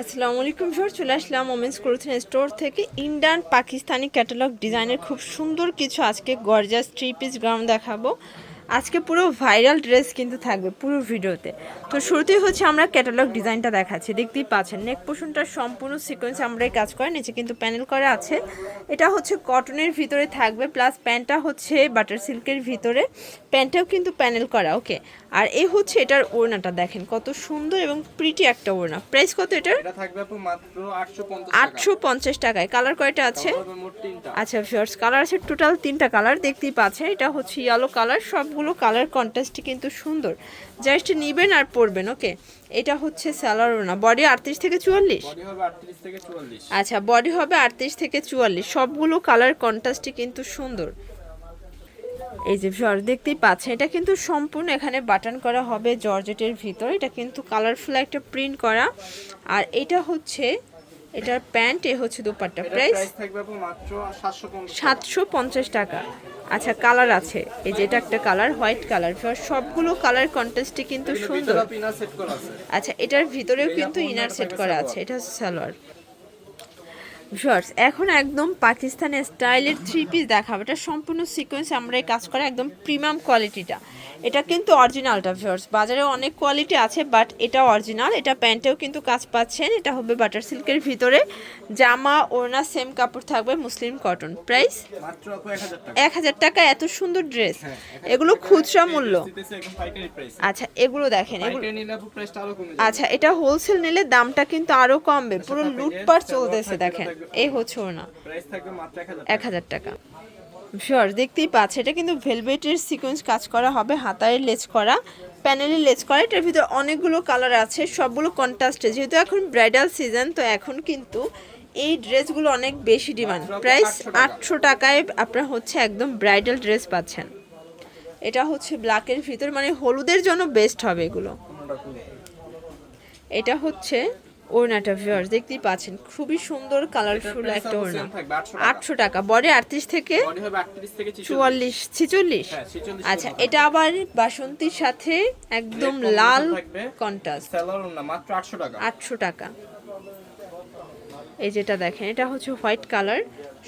আসসালামু আলাইকুম স্যার চলে আসলাম ওমেন্স ক্লোথিং স্টোর থেকে ইন্ডিয়ান পাকিস্তানি ক্যাটালগ ডিজাইনের খুব সুন্দর কিছু আজকে গর্জাস থ্রি পিস গ্রাউন্ড দেখাবো। আজকে পুরো ভাইরাল ড্রেস কিন্তু থাকবে পুরো ভিডিওতে। তো শুরুতেই হচ্ছে আমরা ক্যাটালগ ডিজাইনটা দেখাচ্ছি। দেখতেই পাচ্ছেন নেক পোষণটা সম্পূর্ণ সিকোয়েন্স আমরা কাজ করে নিচে কিন্তু প্যানেল করা আছে। এটা হচ্ছে কটনের ভিতরে থাকবে প্লাস প্যান্টটা হচ্ছে বাটার সিল্কের ভিতরে। প্যান্টটাও কিন্তু প্যানেল করা ওকে আর এই হচ্ছে এটার ওড়নাটা দেখেন কত সুন্দর এবং প্রিটি একটা ওড়না। প্রাইস কত এটার? এটা থাকবে আপু মাত্র 850 টাকা। আটশো পঞ্চাশ টাকায়। কালার কয়টা আছে? আচ্ছা ফিয়ার্স কালার আছে টোটাল তিনটা কালার দেখতেই পাচ্ছেন। এটা হচ্ছে ইয়েলো কালার সবগুলো কালার কন্ট্রাস্টই কিন্তু সুন্দর। জাস্ট নিবেন আর পরবেন ওকে এটা হচ্ছে স্যালারও না বডি আটত্রিশ থেকে চুয়াল্লিশ? বডি হবে 38 থেকে 44 আচ্ছা বডি হবে আটত্রিশ থেকে চুয়াল্লিশ। সবগুলো কালার কন্ট্রাস্টই কিন্তু সুন্দর। এই যে জর্জ দেখতেই পাচ্ছেন এটা কিন্তু সম্পূর্ণ এখানে বাটন করা হবে জর্জেটের ভিতর। এটা কিন্তু কালারফুল একটা প্রিন্ট করা। আর এটা হচ্ছে এটার প্যান্ট এ হচ্ছে দুপাট্টা। প্রাইস? প্রাইস থাকবে আপু মাত্র 750 সাতশো পঞ্চাশ টাকা। আচ্ছা কালার আছে। এই যে এটা একটা কালার হোয়াইট কালার। সবগুলো কালার কন্টেস্টে কিন্তু সুন্দর। আচ্ছা এটার ভিতরেও কিন্তু ইনার সেট করা আছে। এটা হচ্ছে সালোয়ার। শর্টস এখন একদম পাকিস্তানি স্টাইলের থ্রি পিস দেখাবো। এটা সম্পূর্ণ সিকোয়েন্স আমরা এই কাজ করা একদম প্রিমিয়াম কোয়ালিটিটা এটা কিন্তু অরিজিনালটা শর্টস বাজারে অনেক কোয়ালিটি আছে বাট এটা অরিজিনাল এটা প্যান্টেও কিন্তু কাজ পাচ্ছেন। এটা হবে বাটার সিল্কের ভিতরে। জামা ওড়না সেম কাপড় থাকবে মুসলিম কটন প্রাইস মাত্র আপু 1000 টাকা। এক হাজার টাকা এত সুন্দর ড্রেস হ্যাঁ, এগুলো খুচরা মূল্য। আচ্ছা এগুলো দেখেন আচ্ছা এটা হোলসেল নিলে দামটা কিন্তু আরও কমবে। পুরো লুটপাট চলতেছে দেখেন। এই হচ্ছে না প্রাইস থাকবে মাত্র 1000 এক হাজার টাকা। শিওর দেখতেই পাচ্ছে এটা কিন্তু ভেলভেটের সিকোয়েন্স কাজ করা হবে হাতায় লেজ করা প্যানেলে লেজ করা এটার ভিতরে অনেকগুলো কালার আছে সবগুলো কন্ট্রাস্টে যেহেতু এখন ব্রাইডাল সিজন তো এখন কিন্তু এই ড্রেসগুলো অনেক বেশি ডিমান্ড প্রাইস আটশো টাকায় আপনারা হচ্ছে একদম ব্রাইডাল ড্রেস পাচ্ছেন। এটা হচ্ছে ব্ল্যাকের ভিতর মানে হলুদের জন্য বেস্ট হবে এগুলো। এটা হচ্ছে ওড়নাটা ভিউয়ার্স দেখতেই পাচ্ছেন খুবই সুন্দর কালারফুল একটা ওড়না। 800 টাকা। আটশো টাকা বডি আটত্রিশ থেকে 38 থেকে 44 চুয়াল্লিশ ছিচল্লিশ। হ্যাঁ 46 আচ্ছা এটা আবার বাসন্তীর সাথে একদম লাল থাকবে। কন্ট্রাস্ট সেলার না মাত্র 800 টাকা। আটশো টাকা। এই যেটা দেখেন এটা হচ্ছে হোয়াইট কালার।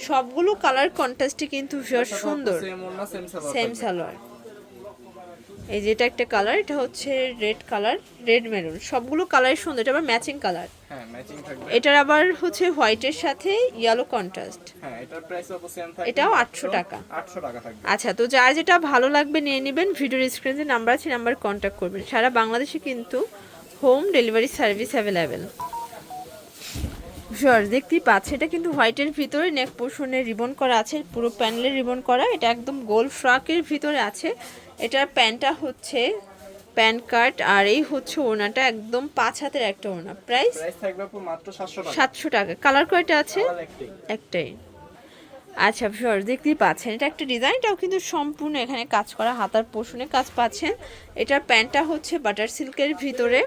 সবগুলো কালার কন্ট্রাস্টে কিন্তু ভিউয়ার সুন্দর। সেম সালোয়ার। এই যেটা একটা কালার এটা হচ্ছে রেড কালার রেড মেরুন সবগুলো কালার সুন্দর এটা আবার ম্যাচিং কালার হ্যাঁ ম্যাচিং থাকবে। এটার আবার হচ্ছে হোয়াইটের সাথে ইয়েলো কন্ট্রাস্ট হ্যাঁ এটার প্রাইস আপু সেম থাকবে এটাও মাত্র 800 টাকা। 800 টাকা থাকবে। আচ্ছা তো যার যেটা ভালো লাগবে নিয়ে নেবেন ভিডিওর স্ক্রিনে নাম্বার আছে নাম্বার কন্ট্যাক্ট করবেন। সারা বাংলাদেশে কিন্তু home delivery service available sure দেখতেই পাচ্ছে এটা কিন্তু হোয়াইটের ভিতরে নেক পোর্শনে রিবন করা আছে পুরো প্যানেলে রিবন করা। এটা একদম গোল ফ্রকের ভিতরে আছে। এটার প্যান্টটা হচ্ছে প্যান কার্ড আর এই হচ্ছে ওনাটা একদম পাঁচ হাতের একটা ওনা প্রাইস? প্রাইস থাকবে আপু মাত্র 700 টাকা। সাতশো টাকা। কালার কয়টা আছে? একটাই। আচ্ছা শিওর দেখতেই পাচ্ছেন এটা একটা ডিজাইনটাও কিন্তু সম্পূর্ণ এখানে কাজ করা হাতার পোষণে কাজ পাচ্ছেন। এটার প্যান্টটা হচ্ছে বাটার সিল্কের ভিতরে।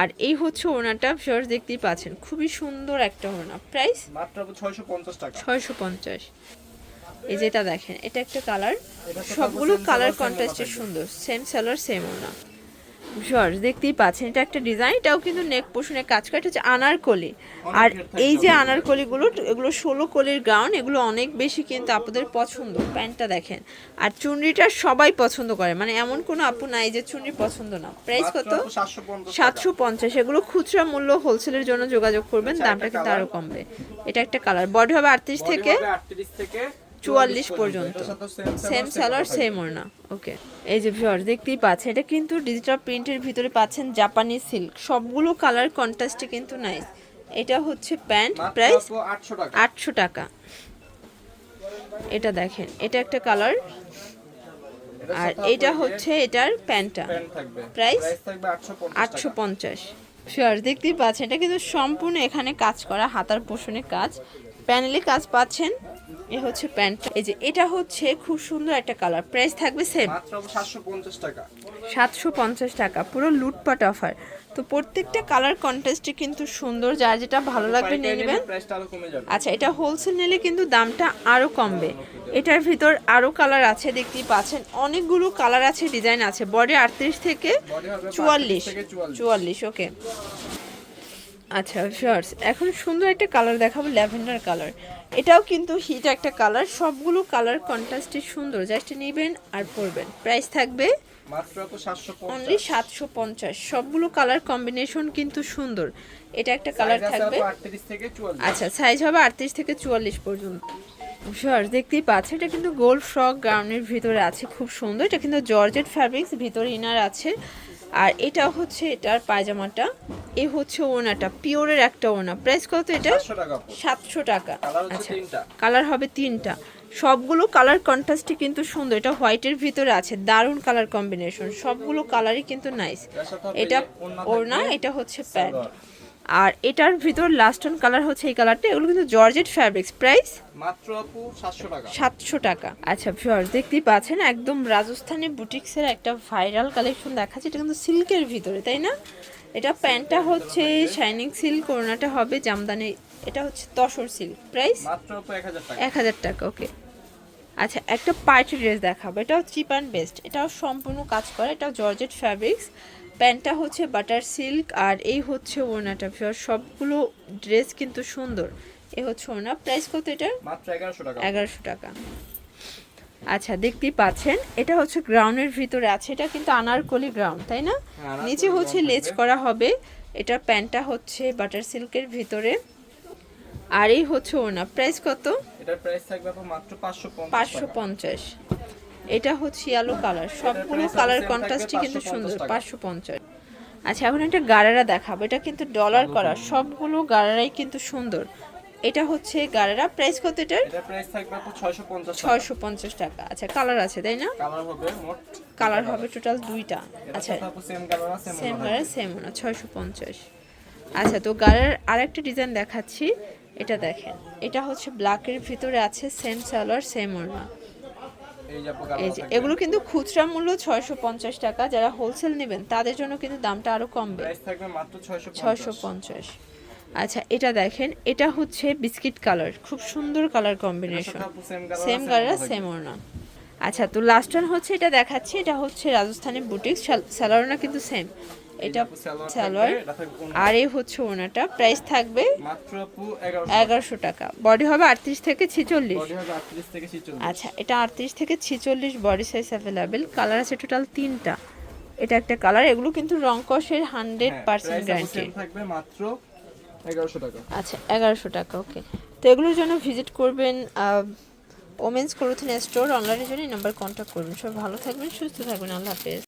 আর এই হচ্ছে ওনাটা শিওর দেখতেই পাচ্ছেন খুবই সুন্দর একটা ওনা প্রাইস? মাত্র আপু 650 টাকা। ছয়শো পঞ্চাশ। এই যেটা দেখেন এটা একটা কালার সবগুলো কালার কন্ট্রাস্টে সুন্দর সেম সেলার সেম ওনা জর্জ দেখতেই পাচ্ছেন এটা একটা ডিজাইন এটাও কিন্তু নেক পোষণে কাজ করে এটা হচ্ছে আনারকলি। আর এই যে আনারকলিগুলো এগুলো ষোলো কলির গাউন এগুলো অনেক বেশি কিন্তু আপনাদের পছন্দ। প্যান্টটা দেখেন আর চুনরিটা সবাই পছন্দ করে মানে এমন কোনো আপু নাই যে চুনরি পছন্দ না। প্রাইস কত? সাতশো পঞ্চাশ এগুলো খুচরা মূল্য হোলসেলের জন্য যোগাযোগ করবেন আচ্ছা, দামটা কিন্তু আরও কমবে। এটা একটা কালার বডি হবে আটত্রিশ থেকে? হবে 38 থেকে চুয়াল্লিশ পর্যন্ত। সেম কথা সেম ওড়না। ওকে এই যে ভিউয়ার দেখতেই পাচ্ছেন এটা কিন্তু ডিজিটাল প্রিন্টের ভিতরে পাচ্ছেন জাপানি সিল্ক সবগুলো কালার কন্ট্রাস্টে কিন্তু নাইস এটা হচ্ছে প্যান্ট প্রাইস আপু 800 টাকা। আটশো টাকা। এটা দেখেন এটা একটা কালার আর এটা হচ্ছে এটার প্যান্টটা। প্যান্ট থাকবে। Price? প্রাইস আটশো পঞ্চাশ শিওর দেখতেই পাচ্ছেন এটা কিন্তু সম্পূর্ণ এখানে কাজ করা হাতার পোষণে কাজ। প্যানেলে কাজ পাচ্ছেন এ হচ্ছে প্যান্ট এই যে এটা হচ্ছে খুব সুন্দর একটা কালার। প্রাইস থাকবে সেম মাত্র 750 টাকা। সাতশো পঞ্চাশ টাকা পুরো লুটপাট অফার তো প্রত্যেকটা কালার কন্টেস্টে কিন্তু সুন্দর যার যেটা ভালো লাগবে নিয়ে নেবেন। আরও আচ্ছা এটা হোলসেল নিলে কিন্তু দামটা আরও কমবে। এটার ভিতর আরও কালার আছে দেখতেই পাচ্ছেন। অনেকগুলো কালার আছে ডিজাইন আছে। বডি আটত্রিশ থেকে চুয়াল্লিশ। 38 থেকে 44 চুয়াল্লিশ ওকে আচ্ছা শিওর্স এখন সুন্দর একটা কালার দেখাবো ল্যাভেন্ডার কালার এটাও কিন্তু হিট একটা কালার সবগুলো কালার কন্ট্রাস্টে সুন্দর। জাস্ট নেবেন আর পরবেন। প্রাইস থাকবে অনলি সাতশো পঞ্চাশ। সবগুলো কালার কম্বিনেশন কিন্তু সুন্দর। এটা একটা কালার থাকবে। আচ্ছা সাইজ হবে আটত্রিশ থেকে চুয়াল্লিশ পর্যন্ত। শিওর দেখতেই পাচ্ছেন এটা কিন্তু গোল্ড ফ্রক গাউনের ভিতরে আছে। খুব সুন্দর। এটা কিন্তু জর্জেট ফ্যাব্রিক্স ভিতরে ইনার আছে। আর এটা হচ্ছে এটার পায়জামাটা। এ হচ্ছে ওনাটা পিওরের একটা ওনা। প্রাইস কত এটা? সাতশো টাকা আচ্ছা তিনটা। কালার হবে তিনটা। সবগুলো কালার কন্ট্রাস্টই কিন্তু সুন্দর। এটা হোয়াইটের ভিতরে আছে দারুণ কালার কম্বিনেশন সবগুলো কালারই কিন্তু নাইস এটা ওড়না এটা হচ্ছে প্যান্ট। আর এটার ভিতর লাস্ট অন কালার হচ্ছে এই কালারটা এগুলো কিন্তু জর্জেট ফ্যাব্রিক্স প্রাইস মাত্র আপু সাতশো টাকা। সাতশো টাকা। আচ্ছা ভিউয়ার দেখতেই পাচ্ছেন একদম রাজস্থানি বুটিক্সের একটা ভাইরাল কালেকশন দেখাচ্ছে এটা কিন্তু সিল্কের ভিতরে তাই না? এটা প্যান্টটা হচ্ছে শাইনিং সিল্ক ওড়নাটা হবে জামদানি এটা হচ্ছে তসর সিল্ক প্রাইস মাত্র আপু এক হাজার টাকা। এক হাজার টাকা ওকে আচ্ছা একটা পার্টি ড্রেস দেখাবো এটাও চিপ অ্যান্ড বেস্ট এটাও সম্পূর্ণ কাজ করে এটাও জর্জেট ফ্যাব্রিক্স প্যান্টটা হচ্ছে বাটার সিল্ক আর এই হচ্ছে ওড়নাটা। ফিওর সবগুলো ড্রেস কিন্তু সুন্দর। এই হচ্ছে ওড়না। প্রাইস কত এটার? মাত্র এগারোশো টাকা। আচ্ছা দেখতেই পাচ্ছেন এটা হচ্ছে গ্রাউন্ডের ভিতরে আছে। এটা কিন্তু আনারকলি গ্রাউন্ড তাই না? হ্যাঁ, নিচে হচ্ছে লেজ করা হবে। এটা প্যান্টটা হচ্ছে বাটার সিল্কের ভিতরে। আর এই হচ্ছে ওড়না। প্রাইস কত? এটার প্রাইস থাকবে মাত্র পাঁচশো পাঁচশো পঞ্চাশ। এটা হচ্ছে ইয়েলো কালার সবগুলো কালার কন্ট্রাস্টই কিন্তু সুন্দর পাঁচশো পঞ্চাশ। আচ্ছা এখন একটা গারারা দেখাবো। এটা কিন্তু ডলার করা। সবগুলো গারারাই কিন্তু সুন্দর। এটা হচ্ছে গারারা। প্রাইস কত এটার? ছয়শো পঞ্চাশ টাকা। আচ্ছা কালার আছে তাই না? কালার হবে টোটাল দুইটা আচ্ছা কালার সেম না ছয়শো পঞ্চাশ। আচ্ছা তো গাড়ার আরেকটা ডিজাইন দেখাচ্ছি। এটা দেখেন। এটা হচ্ছে ব্ল্যাকের ভিতরে আছে সেম সালোয়ার সেম ওড়না এই যে এগুলো কিন্তু খুচরা মূল্য ছয়শো পঞ্চাশ টাকা। যারা হোলসেল নেবেন তাদের জন্য কিন্তু দামটা আরও কমবে। প্রাইস থাকবে মাত্র ছয়শো পঞ্চাশ। আচ্ছা এটা দেখেন এটা হচ্ছে বিস্কিট কালার। খুব সুন্দর colour combination. Same colour same ওড়না। আচ্ছা তো লাস্ট ওয়ান হচ্ছে এটা দেখাচ্ছি এটা হচ্ছে রাজস্থানি বুটিক্স সালোয়ারনা কিন্তু সেম এটা সালোয়ার আর এই হচ্ছে ওড়নাটা প্রাইস থাকবে এগারোশো টাকা। বডি হবে আটত্রিশ থেকে ছিচল্লিশ। বডি হবে আটত্রিশ থেকে ছিচল্লিশ। আচ্ছা এটা আটত্রিশ থেকে ছিচল্লিশ বডি সাইজ অ্যাভেলেবেল কালার আছে টোটাল তিনটা। এটা একটা কালার এগুলো কিন্তু রং কষের হান্ড্রেড পার্সেন্ট গ্যারান্টি থাকবে মাত্র এগারোশো টাকা। আচ্ছা এগারোশো টাকা ওকে তো এগুলোর জন্য ভিজিট করবেন ওমেন্স ক্লোথিং স্টোর অনলাইনের জন্য নাম্বার কন্ট্যাক্ট করবেন। সব ভালো থাকবেন সুস্থ থাকবেন। আল্লাহ হাফেজ।